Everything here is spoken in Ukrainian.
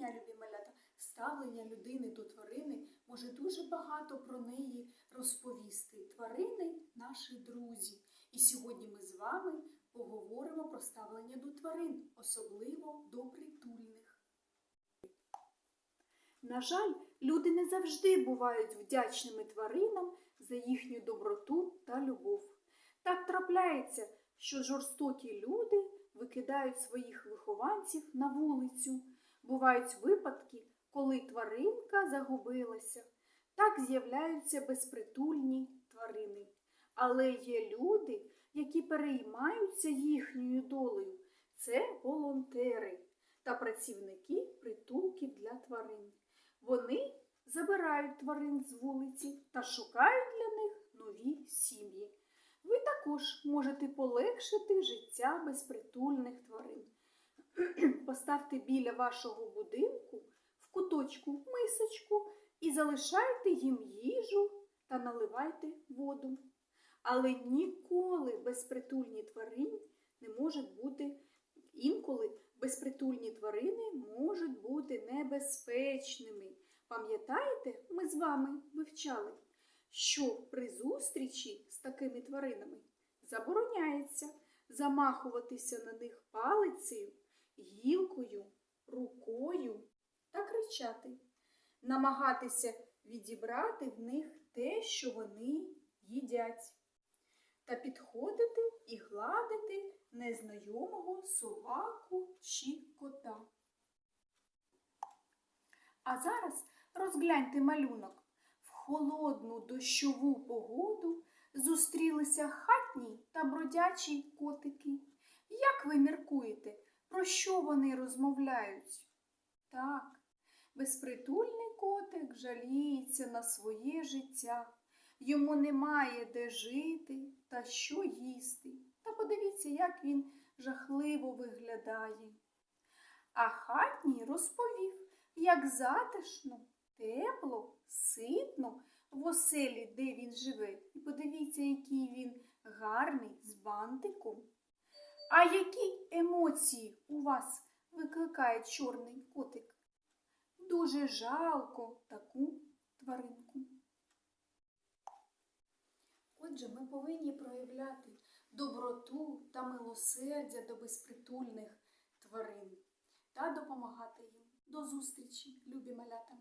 дня, любі малята. Ставлення людини до тварини може дуже багато про неї розповісти. Тварини наші друзі. І сьогодні ми з вами поговоримо про ставлення до тварин, особливо до притульних. На жаль, люди не завжди бувають вдячними тваринам за їхню доброту та любов. Так трапляється, що жорстокі люди викидають своїх вихованців на вулицю. Бувають випадки, коли тваринка загубилася. Так з'являються безпритульні тварини. Але є люди, які переймаються їхньою долею. Це волонтери та працівники притулків для тварин. Вони забирають тварин з вулиці та шукають для них нові сім'ї. Ви також можете полегшити життя безпритульних тварин. Поставте біля вашого будинку в куточку мисочку і залишайте їм їжу та наливайте воду. Але ніколи безпритульні тварини не можуть бути інколи безпритульні тварини можуть бути небезпечними. Пам'ятаєте, ми з вами вивчали, що при зустрічі з такими тваринами забороняється замахуватися на них палицею, гілкою, рукою та кричати, намагатися відібрати в них те, що вони їдять, та підходити і гладити незнайомого собаку чи кота. А зараз розгляньте малюнок. В холодну дощову погоду зустрілися хатні та бродячі котики. Як ви міркуєте, про що вони розмовляють? Так, безпритульний котик жаліється на своє життя. Йому немає де жити та що їсти. Та подивіться, як він жахливо виглядає. А хатній розповів, як затишно, тепло, ситно в оселі, де він живе. І подивіться, який він гарний з бантиком. А які емоції у вас викликає чорний котик? Дуже жалко таку тваринку. Отже, ми повинні проявляти доброту та милосердя до безпритульних тварин та допомагати їм. До зустрічі, любі малята!